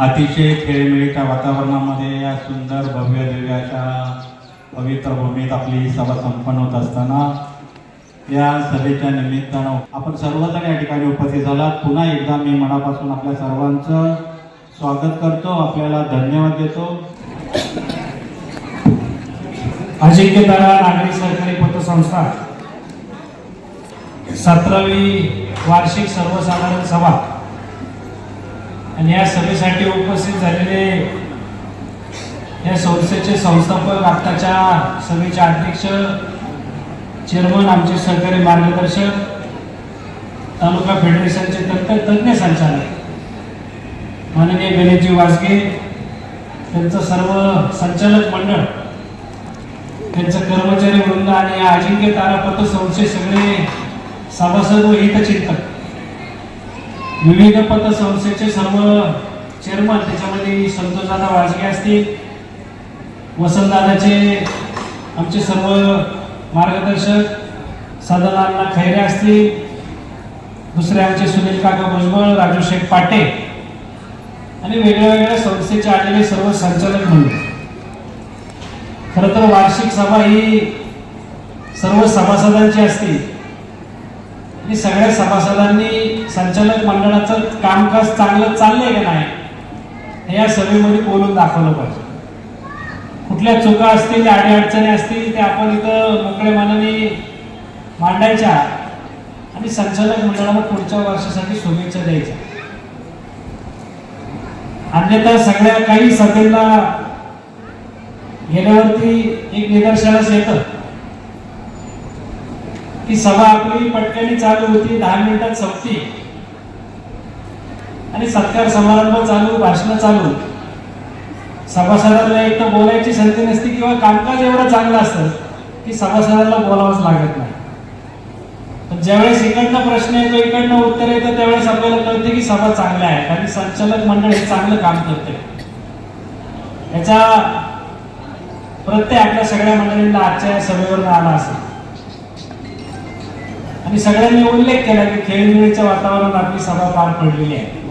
अतिशय खेळमेळीच्या वातावरणामध्ये या सुंदर भव्य दिव्याच्या पवित्र भूमीत आपली सभा संपन्न होत असताना या सभेच्या निमित्तानं आपण सर्वजण या ठिकाणी उपस्थित झाला पुन्हा एकदा मी मनापासून आपल्या सर्वांचं स्वागत करतो. आपल्याला धन्यवाद देतो. अजिंक्य तारा नागरी सहकारी पतसंस्था. सतरावी वार्षिक सर्वसाधारण सभा. आणि या सभेसाठी उपस्थित झालेले या संस्थेचे संस्थापक आत्ताच्या सभेचे अध्यक्ष चेअरमन आमचे सहकारी मार्गदर्शक तालुका फेडरेशनचे तज्ञ तज्ज्ञ संचालक माननीय गणेशजी वाजगे त्यांचं सर्व संचालक मंडळ त्यांचं कर्मचारी वृंद आणि अजिंक्य तारापत्र संस्थे सगळे सभासद व हितचिंतक विविध पतसंस्थेचे सर्व चेअरमन त्याच्यामध्ये संतोषदादा वाजगे असतील वसंतदादाचे आमचे सर्व मार्गदर्शक सदानांना खैरे असतील दुसरे आमचे सुनील काका भुजबळ राजू शेख पाटे आणि वेगळ्या वेगळ्या संस्थेचे आलेले सर्व संचालक म्हणून. खरं तर वार्षिक सभा ही सर्व सभासदांची असते. आणि सगळ्या सभासदांनी संचालक मंडळाचं कामकाज चांगलं चाललंय का नाही हे या सभेमध्ये बोलून दाखवलं पाहिजे. कुठल्या चुका असतील अडीअडचणी असतील ते आपण इथं मोकळ्या मनाने मांडायच्या आणि संचालक मंडळाला पुढच्या वर्षासाठी शुभेच्छा द्यायच्या. अन्यथा सगळ्या काही सभेला गेल्यावरती एक निदर्शनास येतं की सभा आपली पटकनी चालू होती दहा मिनिटात संपती. आणि सत्कार समारंभ चालू भाषण चालू. सभासदांना एक तर बोलायची संधी नसते किंवा कामकाज एवढं चांगलं असतं की सभासदांना बोलावंच लागत नाही. पण ज्यावेळेस इकडनं प्रश्न येतो इकडनं उत्तर येतं त्यावेळेस आपल्याला कळते की सभा चांगल्या आहे कारण संचालक मंडळ हे चांगलं काम करते. याचा प्रत्यय आपल्या सगळ्या मंडळींना आजच्या या सभेवर आला असेल. आणि सगळ्यांनी उल्लेख केला की खेळमेळीच्या वातावरणात आपली सभा पार पडलेली आहे.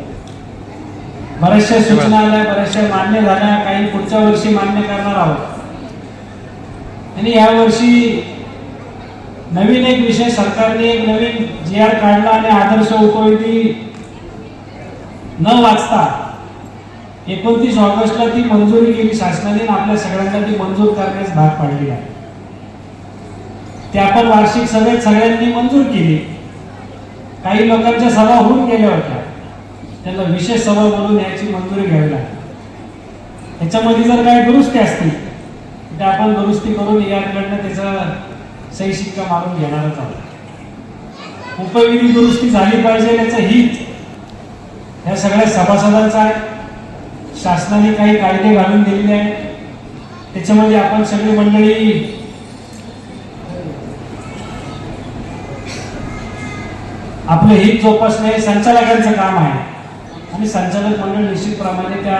बऱ्याचशा सूचना आल्या बऱ्याचशा मान्य झाल्या काही पुढच्या वर्षी मान्य करणार आहोत. आणि या वर्षी नवीन एक विषय सरकारने एक नवीन जी आर काढला आणि आदर्श उपयोगी न वाचता एकोणतीस ऑगस्टला ती मंजुरी केली. शासनाने आपल्या सगळ्यांना ती मंजूर करण्यास भाग पाडली आहे. ते आपण वार्षिक सभेत सगळ्यांनी मंजूर केली. काही लोकांच्या सभा होऊन गेल्या होत्या. त्यांना विशेष सभा म्हणून याची मंजुरी घ्यावी लागते. त्याच्यामध्ये जर काही दुरुस्ती असतील तर आपण दुरुस्ती करून याकडनं त्याचा सही शिक्का मारून घेणारच आहोत. उपयोगी दुरुस्ती झाली पाहिजे याचं हित ह्या सगळ्या सभासदांचं आहे. शासनाने काही कायदे घालून दिलेले आहेत. त्याच्यामध्ये आपण सगळी मंडळी आपलं हित जोपासणं हे संचालकांचं काम आहे. आणि संचालक मंडळ निश्चितप्रमाणे त्या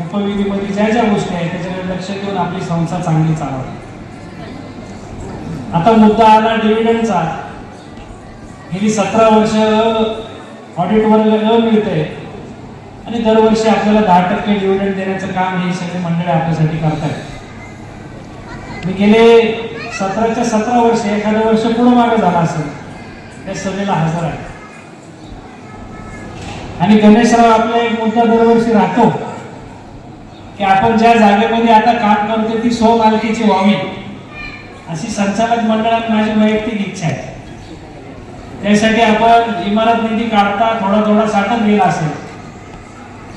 उपविधीमध्ये ज्या ज्या गोष्टी आहेत त्याच्याकडे लक्ष देऊन आपली संस्था चांगली चालवते आता मुद्दा आला डिव्हिडंडचा गेली सतरा वर्ष ऑडिटवर न मिळते आणि दरवर्षी आपल्याला दहा टक्के डिव्हिडंड देण्याचं काम हे सगळे मंडळी आपल्यासाठी करतात मी गेले सतराच्या सतरा वर्ष एखादं वर्ष पूर्ण मागे झाला असेल त्या सभेला हजर आहे. आणि गणेशराव आपला एक मुद्दा दरवर्षी राहतो की आपण ज्या जागेमध्ये आता काम करतो ती स्वमालकीची व्हावी अशी संचालक मंडळात माझी वैयक्तिक इच्छा आहे. त्यासाठी आपण इमारत निधी काढता थोडा थोडा साठत गेला असेल.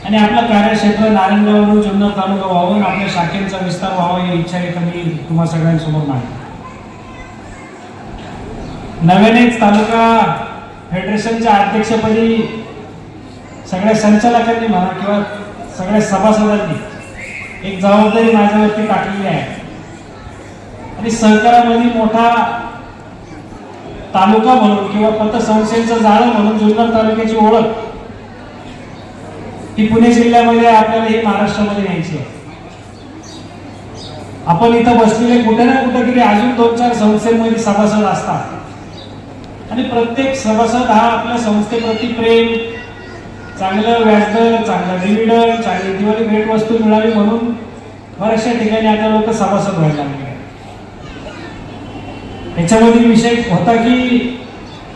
आणि आपलं कार्यक्षेत्र नारायणगाववरून जुन्नर तालुका व्हावं आपल्या शाखेचा विस्तार व्हावा ही इच्छा एक मी तुम्हा सगळ्यांसमोर मांडली नव्यानेच तालुका फेडरेशनच्या अध्यक्षपदी सगळ्या संचालकांनी म्हणा किंवा सगळ्या सभासदांनी एक जबाबदारी माझ्यावरती टाकलेली आहे. आणि सहकारामध्ये मोठा तालुका म्हणून किंवा पतसंस्थेचं जाळं म्हणून जुन्नर तालुक्याची ओळख ही पुणे जिल्ह्यामध्ये आपल्याला ही महाराष्ट्रामध्ये न्यायची आहे. आपण इथं बसलेले कुठे ना कुठे तरी अजून दोन चार संस्थेमध्ये सभासद असतात. आणि प्रत्येक सभासद हा आपल्या संस्थेप्रती प्रेम चांगलं व्याजदर चांगलं डिव्हिडंड चांगली दिवाळी भेटवस्तू मिळावी म्हणून बऱ्याचशा ठिकाणी आता लोक सभासद व्हायला लागले याच्यामध्ये विषय होता की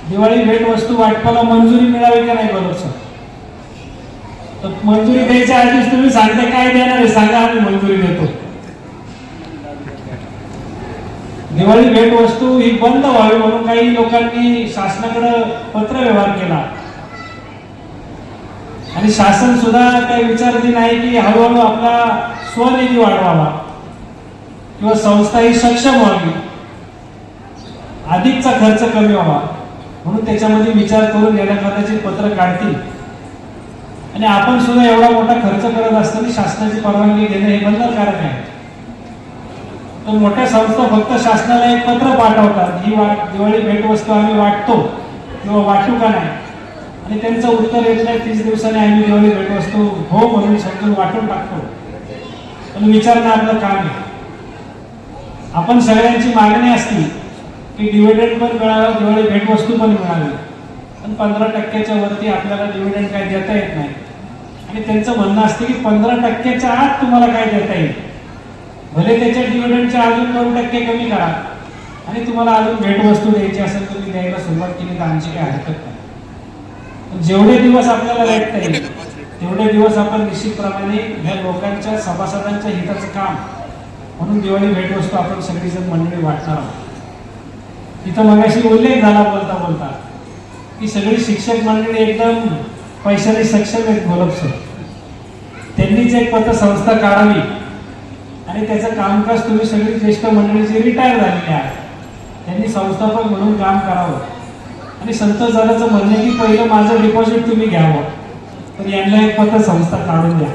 दिवाळी भेटवस्तू वाटपाला मंजुरी मिळावी का नाही बरोबर सर? तर मंजुरी द्यायच्या आधीच तुम्ही सांगता काय देणार आहे सांगा आम्ही मंजुरी देतो. दिवाळी भेटवस्तू ही बंद व्हावी म्हणून काही लोकांनी शासनाकडे पत्र व्यवहार केला. आणि शासन सुद्धा काही विचारते नाही की हळूहळू आपला स्वनिधी वाढवावा. किंवा संस्था ही सक्षम व्हावी. अधिकचा खर्च कमी व्हावा. म्हणून त्याच्यामध्ये विचार करून गेल्या खात्याची पत्र काढतील. आणि आपण सुद्धा एवढा मोठा खर्च करत असताना शासनाची परवानगी घेणं हे बंधनकारक आहे. तर मोठ्या संस्था फक्त शासनाला एक पत्र पाठवतात. ही वाट दिवाळी भेटवस्तू आम्ही वाटतो किंवा वाटू का नाही? आणि त्यांचं उत्तर येत नाही तीस दिवसांनी आम्ही दिवाळी भेटवस्तू हो म्हणून समजून वाटून टाकतो. पण विचारणं आपलं काम आहे. आपण सगळ्यांची मागणी असती की डिव्हिडंड पण मिळावं दिवाळी भेटवस्तू पण मिळावी. पण पंधरा टक्क्याच्या वरती आपल्याला डिव्हिडंड काय देता येत नाही. आणि त्यांचं म्हणणं असतं की पंधरा टक्क्याच्या आत तुम्हाला काय देता येईल? भले त्याच्या डिव्हिडंडच्या अजून दोन टक्के कमी करा. आणि तुम्हाला अजून भेटवस्तू द्यायची असेल तुम्ही द्यायला सुरुवात केली तर आमची काय हरकत नाही. जेवढे दिवस आपल्याला भेटता येईल तेवढे दिवस आपण निश्चितप्रमाणे ह्या लोकांच्या सभासदांच्या हिताचं काम म्हणून दिवाळी भेटवस्तू आपण सगळीजण मंडळी वाटणार आहोत. तिथं मगाशी उल्लेख झाला बोलता बोलता. की सगळी शिक्षक मंडळी एकदम पैशाने सक्षम आहेत गोलब सर. त्यांनीच एक पतसंस्था काढावी. आणि त्याचं कामकाज तुम्ही सगळी ज्येष्ठ मंडळी जी रिटायर झालेली आहे. त्यांनी संस्थापक म्हणून काम करावं. आणि संत झाल्याचं म्हणणं आहे की पहिलं माझं डिपॉझिट तुम्ही घ्यावं. तर यांना एक पतसंस्था काढून द्या.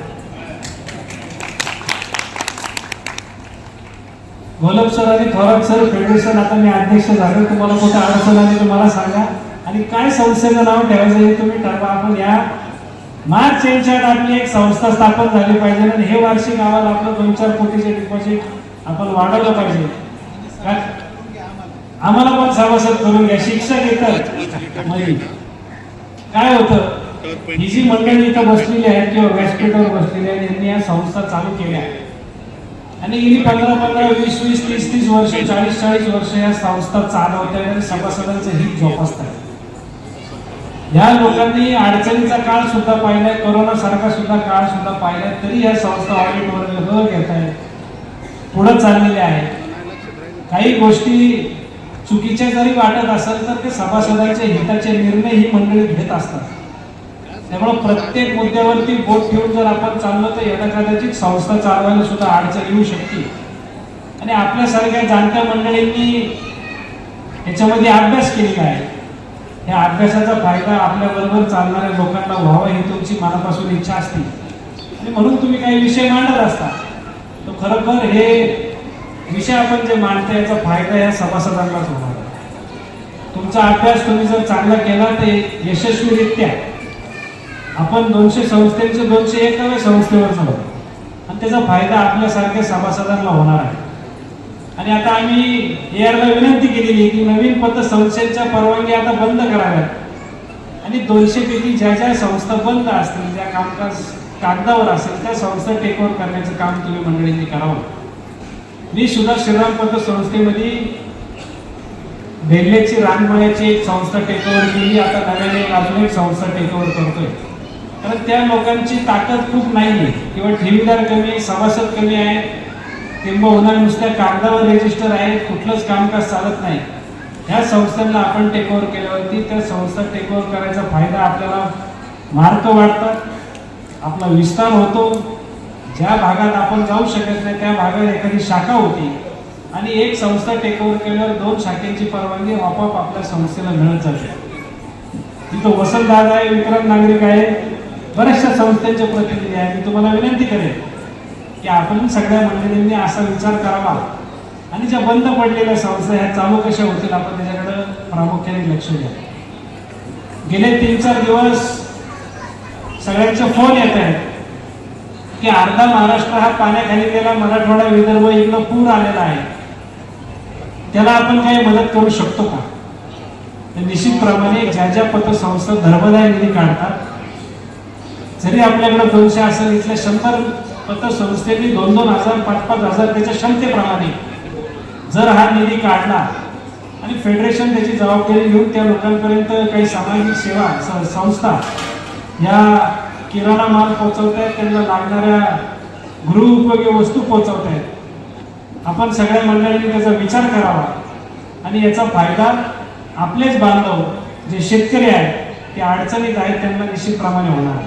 गोलब सर आणि थोरात सर फेडरेशन आता मी अध्यक्ष झालो. तुम्हाला कुठं अडचण आली तुम्हाला सांगा. आणि काय संस्थेचं नाव ठेवायचं हे तुम्ही ठरवा. आपण या मार्च यांच्यात आपली एक संस्था स्थापन झाली पाहिजे. आणि हे वार्षिक अहवाल आपलं दोन चार कोटीचे डिपॉझिट आपण वाढवलं पाहिजे. आम्हाला पण सभासद करून घ्या शिक्षक येतात. काय होतं? ही जी मंडळी इथं बसलेली आहेत किंवा व्यासपीठावर बसलेली आहेत यांनी या संस्था चालू केल्या आणि गेली पंधरा पंधरा वीस वीस तीस तीस वर्ष चाळीस चाळीस वर्ष या संस्था चालवतात आणि सभासदांचं हित जोपासतात या लोकांनी अडचणीचा काळ सुद्धा पाहिलाय कोरोना सारखा सुद्धा काळ सुद्धा पाहिलाय तरी या संस्था ऑडिट वर्ग घेत आहेत पुढे चाललेल्या आहेत. काही गोष्टी चुकीचे जरी वाटत असेल तर ते सभासदांच्या हिताचे निर्णय ही मंडळी घेत असतात. त्यामुळे प्रत्येक मुद्द्यावरती बोट ठेवून जर आपण चाललो तर यदा कदाचित संस्था चालवायला सुद्धा अडचण येऊ शकते. आणि आपल्यासारख्या जाणत्या मंडळींनी याच्यामध्ये अभ्यास केलेला आहे. या अभ्यासाचा फायदा आपल्या बरोबर चालणाऱ्या लोकांना व्हावा ही तुमची मनापासून इच्छा असते. आणि म्हणून तुम्ही काही विषय मांडत असता. तो खरोखर हे विषय आपण जे मांडतो याचा फायदा या सभासदांनाच होणार आहे. तुमचा अभ्यास तुम्ही जर चांगला केला तर यशस्वीरित्या आपण दोनशे संस्थेचे दोनशे एकाव्या संस्थेवर जाऊ. आणि त्याचा फायदा आपल्यासारख्या सभासदांना होणार आहे. आणि आता आम्ही एआरला विनंती केलेली की नवीन पतसंस्थेच्या परवानगी आता बंद कराव्यात. आणि दोनशे पैकी ज्या ज्या संस्था बंद असतील ज्या कामकाज कागदावर असेल त्या संस्था टेकओव्हर करण्याचं काम तुम्ही मंडळींनी करावं. मी सुद्धा श्रीराम पतसंस्थेमध्ये बेल्लेची रानमळ्याची एक संस्था टेकओव्हर केली. आता नव्याने अजून एक संस्था टेकओव्हर करतोय. कारण त्या लोकांची ताकद खूप नाही आहे किंवा ठेवीदार कमी सभासद कमी आहे. किंबहुना नुसत्या कागदावर रजिस्टर आहे. कुठलंच कामकाज चालत नाही. ह्या संस्थांना आपण टेकओव्हर केल्यावरती त्या संस्था टेकओव्हर करायचा फायदा आपल्याला मार्क वाढतात. आपला विस्तार होतो. ज्या भागात आपण जाऊ शकत नाही त्या भागात एखादी शाखा होती. आणि एक संस्था टेक ओव्हर केल्यावर दोन शाखेची परवानगी आपोआप आपल्या संस्थेला मिळत जाते. तिथं वसंत दादा आहे विक्रांत नागरिक आहे. बऱ्याचशा संस्थांचे प्रतिनिधी आहेत. मी तुम्हाला विनंती करेन की आपण सगळ्या मंडळींनी असा विचार करावा. आणि ज्या बंद पडलेल्या संस्था ह्या चालू कशा होतील आपण त्याच्याकडे प्रामुख्याने लक्ष द्या. गेले तीन चार दिवस सगळ्यांचे फोन येत आहेत. की अर्धा महाराष्ट्र हा पाण्याखाली गेला मराठवाडा विदर्भ इकडं पूर आलेला आहे. त्याला आपण काही मदत करू शकतो का? निश्चितप्रमाणे ज्या ज्या पतसंस्था धर्मदाय निधी काढतात जरी आपल्याकडे दोनशे असेल इथल्या शंभर पतसंस्थेनी दोन दोन हजार पाच पाच हजार त्याच्या क्षमतेप्रमाणे जर हा निधी काढला आणि फेडरेशन त्याची जबाबदारी घेऊन त्या लोकांपर्यंत काही सामाजिक सेवा संस्था या किराणा माल पोहोचवत आहेत त्यांना लागणाऱ्या गृहउपयोगी वस्तू पोहोचवत आहेत आपण सगळ्या मंडळींनी त्याचा विचार करावा. आणि याचा फायदा आपलेच बांधव जे शेतकरी आहेत ते अडचणीत आहेत त्यांना निश्चितप्रमाणे होणार.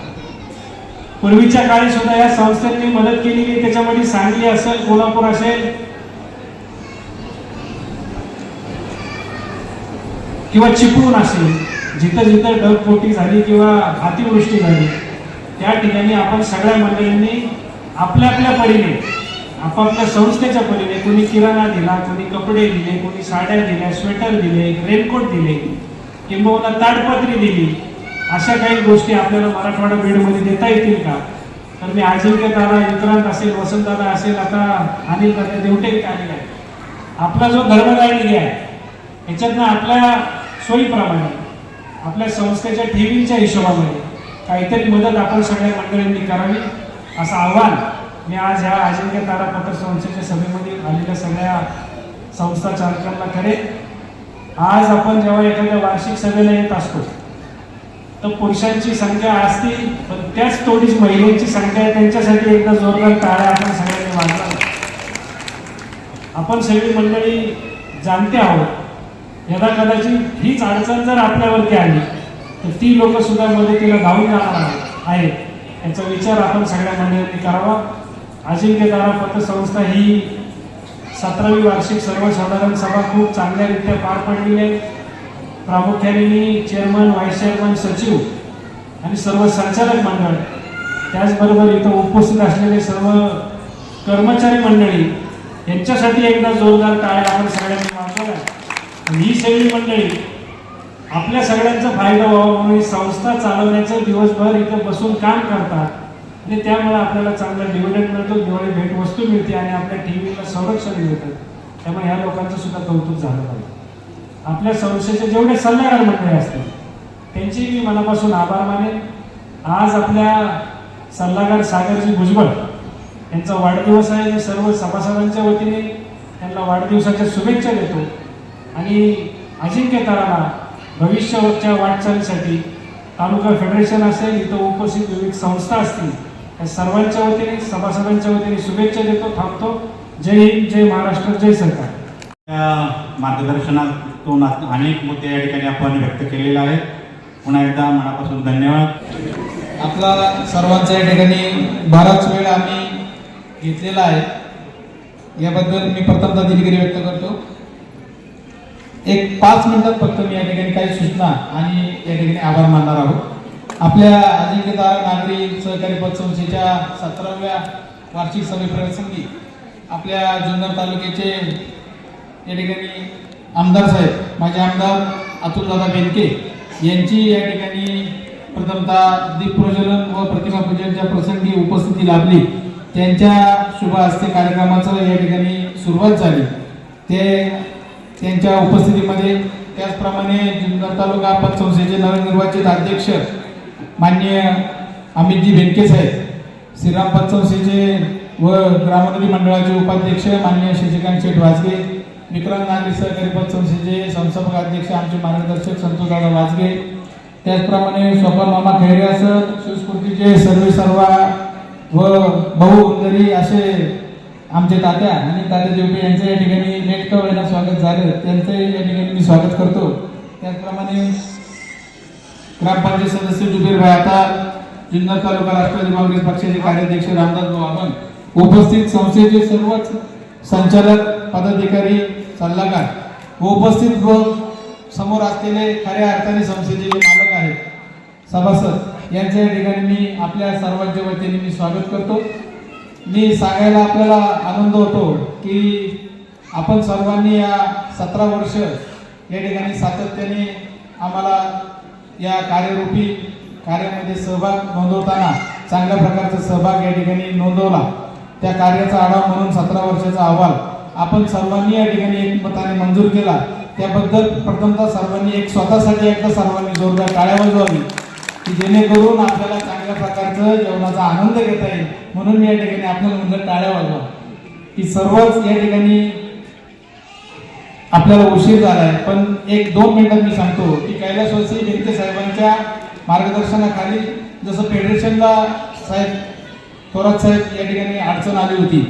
पूर्वीच्या काळी सुद्धा या संस्थांनी मदत केलेली त्याच्यामध्ये सांगली असेल कोल्हापूर असेल किंवा चिपळूण असेल जिथं जिथं ढगफोटी झाली किंवा अतिवृष्टी झाली. त्या ठिकाणी आपण सगळ्या मंडळींनी आपल्या आपल्या परीने आपापल्या संस्थेच्या परीने कोणी किराणा दिला कोणी कपडे दिले कोणी साड्या दिल्या स्वेटर दिले रेनकोट दिले किंबहुना ताडपत्री दिली अशा काही गोष्टी आपल्याला मराठवाडा बीडमध्ये देता येतील का? तर मी अजिंक्य दादा विक्रांत असेल वसंत दादा असेल आता अनिल दादा देवटे आलेला आहे. आपला जो धर्मदाय निधी आहे याच्यातनं आपल्या सोयीप्रमाणे आपल्या संस्थेच्या ठेवींच्या हिशोबामध्ये काहीतरी मदत आपण सगळ्या मंडळींनी करावी. असं आव्हान मी आज ह्या अजिंक्य तारापत्र संस्थेच्या सभेमध्ये आलेल्या सगळ्या संस्था चालकांना करेन. आज आपण जेव्हा एखाद्या वार्षिक सभेला येत असतो तर पुरुषांची संख्या असती पण त्याच तोडीच महिलांची संख्या आहे त्यांच्यासाठी एकदा जोरदार टाळ्या आपण सगळ्यांनी वाजवा. आपण सगळी मंडळी जाणते आहोत. यदा कदाचित हीच अडचण जर आपल्यावरती आली तर ती लोक सुद्धा मदतीला धावून जाणार आहेत. आहेत. याचा विचार आपण सगळ्या मंडळांनी करावा. अजिंक्य तारा पतसंस्था ही सतरावी वार्षिक सर्वसाधारण सभा खूप चांगल्यारीत्या पार पडली आहे. प्रामुख्याने मी चेअरमन व्हाईस चेअरमन सचिव आणि सर्व संचालक मंडळ त्याचबरोबर इथं उपस्थित असलेले सर्व कर्मचारी मंडळी यांच्यासाठी एकदा जोरदार टाळ्या आपण सगळ्यांनी वाजवल्या. आणि ही सगळी मंडळी आपल्या सगळ्यांचा फायदा व्हावा म्हणून ही संस्था चालवण्याचं दिवसभर इथं बसून काम करतात. आणि त्यामुळे आपल्याला चांगला डिव्हिडंड मिळतो दिवाळी भेटवस्तू मिळते आणि आपल्या टीव्हीला संरक्षण मिळतं. त्यामुळे ह्या लोकांचं सुद्धा कौतुक झालं पाहिजे. आपल्या संस्थेचे जेवढे सल्लागार मंडळी असतील त्यांची मी मनापासून आभार मानेन. आज आपल्या सल्लागार सागरजी भुजबळ यांचा वाढदिवस आहे. मी सर्व सभासदांच्या वतीने त्यांना वाढदिवसाच्या शुभेच्छा देतो. आणि अजिंक्य ताराला भविष्याच्या वाटचालीसाठी तालुका फेडरेशन असेल इथं उपस्थित विविध संस्था असतील त्या सर्वांच्या वतीने सभासदांच्या वतीने शुभेच्छा देतो थांबतो. जय हिंद जय महाराष्ट्र जय सरकार. त्या मार्गदर्शनातून अनेक मुद्दे या ठिकाणी आपण व्यक्त केलेले आहेत. पुन्हा एकदा मनापासून धन्यवाद. आपला सर्वांचा या ठिकाणी बराच वेळ आम्ही घेतलेला आहे. याबद्दल मी प्रथमतः दिलगिरी व्यक्त करतो. एक पाच मिनिटात फक्त मी या ठिकाणी काही सूचना आणि या ठिकाणी आभार मानणार आहोत. आपल्या अजिंक्यतारा नागरी सहकारी पतसंस्थेच्या सतराव्या वार्षिक सभेप्रसंगी आपल्या जुन्नर तालुक्याचे या ठिकाणी आमदार साहेब माझे आमदार अतुलदादा बेनके यांची या ठिकाणी प्रथमतः दीपप्रज्वलन व प्रतिमा पूजनच्या प्रसंगी उपस्थिती लाभली. त्यांच्या शुभ हस्ते कार्यक्रमाचं या ठिकाणी सुरुवात झाली. ते त्यांच्या उपस्थितीमध्ये त्याचप्रमाणे जुन्नर तालुका पतसंस्थेचे नवनिर्वाचित अध्यक्ष माननीय अमितजी बेनके साहेब श्रीराम पतसंस्थेचे व ग्रामोन्नती मंडळाचे उपाध्यक्ष माननीय शशिकांत शेठ वाजगे विक्रांत नागरी सहकारी पतसंस्थेचे संस्थापक अध्यक्ष आमचे मार्गदर्शक संतोषदादा वाजगे त्याचप्रमाणे स्वपन मामा खैरे असं सुस्फूर्तीचे सर्वे सर्वा व बहुंदरी असे आमचे तात्या आणि तात्या जेवटे यांचं या ठिकाणी नेटकं व्हायला स्वागत झालं. त्यांचं या ठिकाणी मी स्वागत करतो. त्याचप्रमाणे ग्रामपंचायत सदस्य जुबेरभाई आता जुन्नर तालुका राष्ट्रवादी काँग्रेस पक्षाचे कार्याध्यक्ष रामदास भाऊ आपण उपस्थित संस्थेचे सर्वच संचालक पदाधिकारी सल्लागार. व उपस्थित व समोर असलेले खऱ्या अर्थाने संस्थेचे मालक आहेत सभासद यांच्या या ठिकाणी मी आपल्या सर्वांच्या वतीने मी स्वागत करतो. मी सांगायला आपल्याला आनंद होतो की आपण सर्वांनी या सतरा वर्ष या ठिकाणी सातत्याने आम्हाला या कार्यरूपी कार्यामध्ये सहभाग नोंदवताना चांगल्या प्रकारचा सहभाग या ठिकाणी नोंदवला. त्या कार्याचा आढावा म्हणून सतरा वर्षाचा अहवाल आपण सर्वांनी या ठिकाणी एकमताने मंजूर केला. त्याबद्दल प्रथमतः सर्वांनी एक स्वतःसाठी एकदा सर्वांनी जोरदार टाळ्या वाजवावी. की जेणेकरून आपल्याला चांगल्या प्रकारचं जेवणाचा आनंद घेता येईल. म्हणून मी या ठिकाणी आपल्याला म्हणलं टाळ्या वाजवा. की सर्वच या ठिकाणी आपल्याला उशीर झाला आहे पण एक दोन मिनिटात मी सांगतो की कैलासवासी बेनके साहेबांच्या मार्गदर्शनाखाली जसं फेडरेशनला साहेब थोरात साहेब या ठिकाणी अडचण आली होती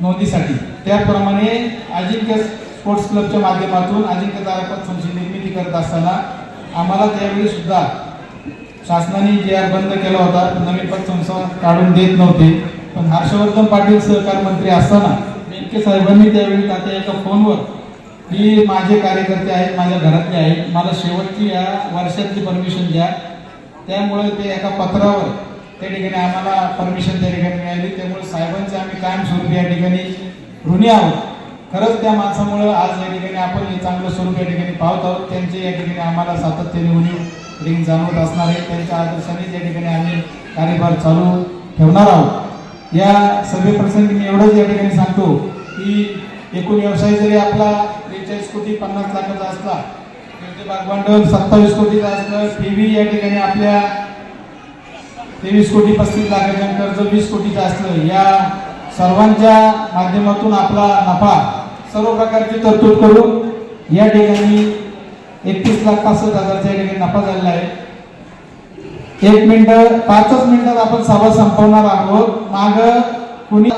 नोंदीसाठी. त्याप्रमाणे अजिंक्य स्पोर्ट्स क्लबच्या माध्यमातून अजिंक्य तारापत संची निर्मिती करत असताना आम्हाला त्यावेळी सुद्धा शासनाने जे आर बंद केला होता नवीन पतसंस्था काढून देत नव्हते. पण हर्षवर्धन पाटील सहकार मंत्री असताना नेमके साहेबांनी त्यावेळी तात्या एका फोनवर की माझे कार्यकर्ते आहेत माझ्या घरातले आहेत मला शेवटची या वर्षातली परमिशन द्या. त्यामुळे ते एका पत्रावर त्या ठिकाणी आम्हाला परमिशन त्या ठिकाणी मिळाली. त्यामुळे साहेबांचे आम्ही कायमस्वरूपी या ठिकाणी ऋणी आहोत. खरंच त्या माणसामुळं आज या ठिकाणी आपण हे चांगलं स्वरूप या ठिकाणी पाहत आहोत. त्यांचे या ठिकाणी आम्हाला सातत्याने उणीव ठिकाणी जाणवत असणार आहे. त्यांच्या आदर्शाने या ठिकाणी आम्ही कार्यभार चालू ठेवणार आहोत. या सभेप्रसंगी मी एवढंच या ठिकाणी सांगतो की एकूण व्यवसाय जरी आपला त्रेचाळीस कोटी पन्नास लाखाचा असला ते भागभांडवल सत्तावीस कोटीचा असलं टीव्ही या ठिकाणी आपल्या तेवीस कोटी पस्तीस लाखाच्या कर्ज वीस कोटीचं असलं या सर्वांच्या माध्यमातून आपला नफा सर्व प्रकारची तरतूद करून या ठिकाणी एकतीस लाख पासष्ट हजारच्या या ठिकाणी नफा झालेला आहे. एक मिनिट पाचच मिनिटात आपण सभा संपवणार आहोत. माग कुणी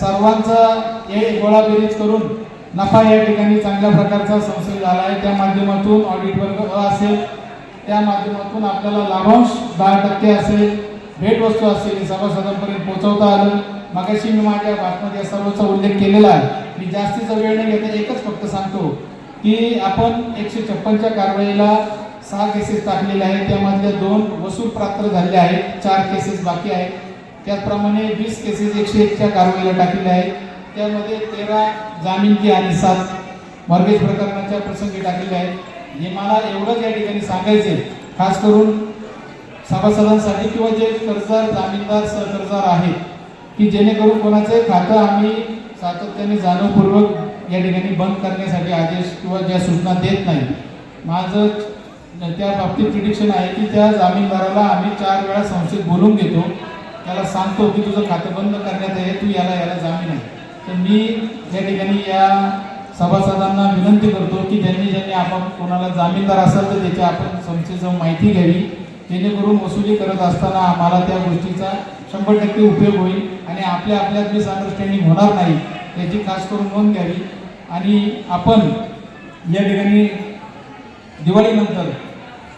सर्वांचा हे गोळाबेरीज करून नफा या ठिकाणी चांगल्या प्रकारचा संशय झाला आहे. त्या माध्यमातून ऑडिट वर्ग असेल. त्या माध्यमातून आपल्याला लाभांश दहा टक्के असेल. भेटवस्तू असेल. हे सभासदांपर्यंत पोहोचवता आलं. मगाशी मी माझ्या भाषणात या सर्वचा उल्लेख केलेला आहे. मी जास्तीचा वेळ नाही घेता एकच फक्त सांगतो. की आपण एकशे छप्पनच्या कारवाईला सहा केसेस टाकलेल्या आहेत. त्यामधल्या दोन वसूल प्राप्त झालेले आहेत. चार केसेस बाकी आहेत. त्याचप्रमाणे वीस केसेस एकशे एकच्या कारवाईला टाकलेल्या आहेत. त्यामध्ये तेरा जामीनची आणि सात मॉर्गेज प्रकरणाच्या प्रसंगी टाकलेल्या आहेत. हे मला एवढंच या ठिकाणी सांगायचे खास करून सभासदांसाठी किंवा जे कर्जदार जामीनदार सहकर्जदार आहेत की जेणेकरून कोणाचे खातं आम्ही सातत्याने जाणीवपूर्वक या ठिकाणी बंद करण्यासाठी आदेश किंवा ज्या सूचना देत नाही. माझं त्या बाबतीत प्रिडिक्शन आहे की त्या जामीनदाराला आम्ही चार वेळा संस्थेत बोलून घेतो. त्याला सांगतो की तुझं खातं बंद करण्यात आहे तू याला याला जामीन आहे. तर मी या ठिकाणी या सभासदांना विनंती करतो की ज्यांनी ज्यांनी आपण कोणाला जामीनदार असेल तर त्याची आपण संस्थेचं माहिती घ्यावी. जेणेकरून वसुली करत असताना आम्हाला त्या गोष्टीचा शंभर टक्के उपयोग होईल आणि आपल्या आपल्यात मिसअंडरस्टँडिंग होणार नाही याची खास करून नोंद घ्यावी. आणि आपण या ठिकाणी दिवाळीनंतर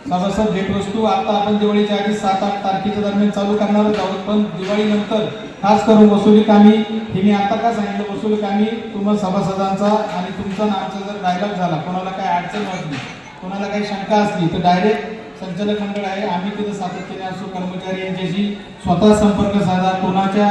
सभासद भेटवस्तू आता आपण दिवाळीच्या आधी सात आठ तारखेच्या दरम्यान चालू करणारच आहोत. पण दिवाळीनंतर खास करून वसुली कामी हे मी आता का सांगितलं वसुली कामी तुम्हाला सभासदांचा आणि तुमचा आणि आमचा जर डायलॉग झाला कोणाला काही अडचण वाटली कोणाला काही शंका असली तर डायरेक्ट संचालक मंडळ आहे. आम्ही तिथं सातत्याने असो कर्मचारी यांच्याशी स्वतः संपर्क साधा. कोणाच्या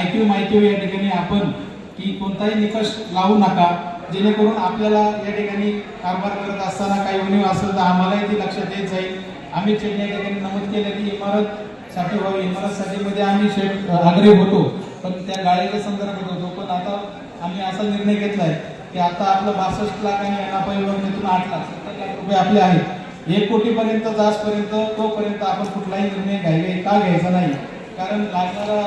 ऐकीव माहिती हो या ठिकाणी आपण की कोणताही निकष लावू नका. जेणेकरून आपल्याला या ठिकाणी कारभार करत असताना काही उणीव असेल तर आम्हालाही ती लक्षात येत जाईल. आम्ही शेट या ठिकाणी नमूद केलं की इमारत साठी हो, व्हावी इमारत साठीमध्ये आम्ही शेट आग्रही होतो. पण त्या गाळीच्या संदर्भात होतो. पण आता आम्ही असा निर्णय घेतलाय की आता आपलं बासष्ट लाख आणि अनापा योजनेतून आठ लाख सत्तर लाख रुपये आपले आहेत. एक कोटीपर्यंत जासपर्यंत तोपर्यंत आपण कुठलाही निर्णय घ्यायला का घ्यायचा नाही. कारण लागणारा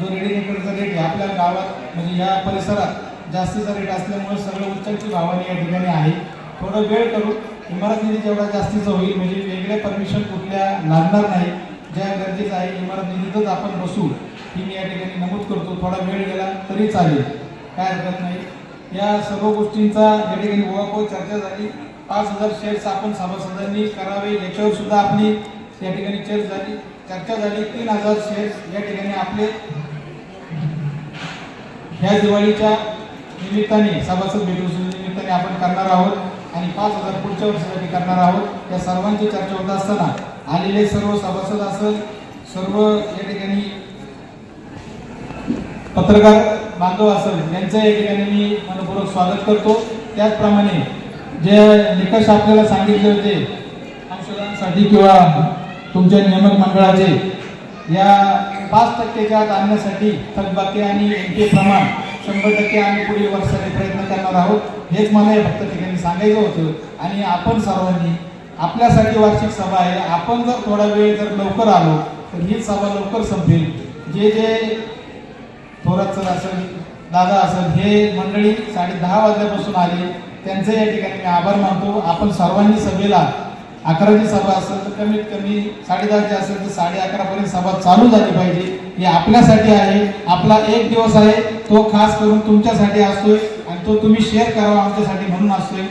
जो रेडीमेडचा रेट आहे आपल्या गावात म्हणजे या परिसरात जास्तीचा रेट असल्यामुळे सगळं उच्चांची भावाने या ठिकाणी आहे. थोडं वेळ करू. इमारत निधी जेवढा जास्तीचा होईल म्हणजे वेगळ्या परमिशन कुठल्या लागणार नाही. ज्या गरजेचं आहे इमारत निधीतच आपण बसू. ही मी या ठिकाणी नमूद करतो. थोडा वेळ गेला तरी चालेल. काय हरकत नाही. या सर्व गोष्टींचा या ठिकाणी ओळख चर्चा झाली. पाच हजार शेअर्स आपण सभासदांनी करावे याच्यावर सुद्धा आपली या ठिकाणी चर्चा झाली. चर्चा झाली. तीन हजार शेअर्स या ठिकाणी आपले. ह्या दिवाळीच्या निमित्ताने सभासद भेटवस्तू निमित्ताने आपण करणार आहोत आणि पाच हजार पुढच्या वर्षासाठी करणार आहोत. या सर्वांची चर्चा होत असताना आलेले सर्व सभासद असत सर्व या ठिकाणी पत्रकार बांधव असेल यांचं या ठिकाणी मी मनपूर्वक स्वागत करतो. त्याचप्रमाणे जे निकष आपल्याला सांगितले होते अंशदानासाठी किंवा तुमच्या नियामक मंडळाचे या पाच टक्केच्या आत आणण्यासाठी थकबाकी आणि एन प्रमाण शंभर टक्के आम्ही पुढील वर्षाने प्रयत्न करणार आहोत. हेच मला या फक्त ठिकाणी सांगायचं होतं. आणि आपण सर्वांनी आपल्यासाठी वार्षिक सभा आहे. आपण जर थोडा वेळ जर लवकर आलो तर ही सभा लवकर संपेल. जे जे थोरात सर असेल दादा असेल हे मंडळी साडे दहा वाजल्यापासून आले. त्यांचे या ठिकाणी मी आभार मानतो. आपण सर्वांनी सभेला अकराची सभा असेल तर कमीत कमी साडेदहाची असेल तर साडे अकरापर्यंत सभा चालू झाली पाहिजे. हे आपल्यासाठी आहे. आपला एक दिवस आहे. तो खास करून तुमच्यासाठी असतोय आणि तो तुम्ही शेअर करावा आमच्यासाठी म्हणून असतोय.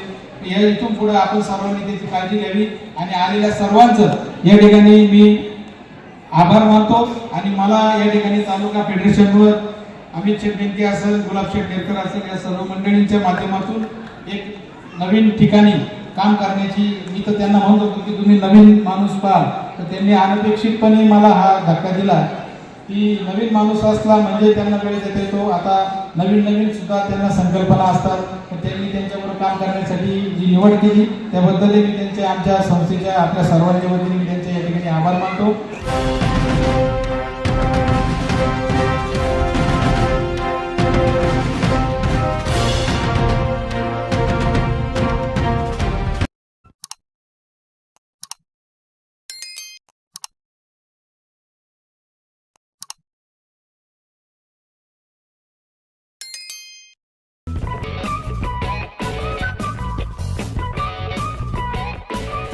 या इथून पुढे आपण सर्वांनी त्याची काळजी घ्यावी आणि आलेल्या सर्वांचं या ठिकाणी मी आभार मानतो आणि मला या ठिकाणी तालुका फेडरेशनवर अमित शेठ बेनके असेल गुलाब शेठ डेरकर असेल या सर्व मंडळींच्या माध्यमातून एक नवीन ठिकाणी काम करण्याची मी तर त्यांना म्हणत होतो की तुम्ही नवीन माणूस पाहा. तर त्यांनी अनपेक्षितपणे मला हा धक्का दिला. की नवीन माणूस असला म्हणजे त्यांना वेळ देता येतो. आता नवीन नवीन सुद्धा त्यांना संकल्पना असतात. तर त्यांनी त्यांच्याबरोबर काम करण्यासाठी जी निवड केली त्याबद्दलही मी त्यांच्या आमच्या संस्थेच्या आपल्या सर्वांच्या वतीने मी त्यांचे या ठिकाणी आभार मानतो.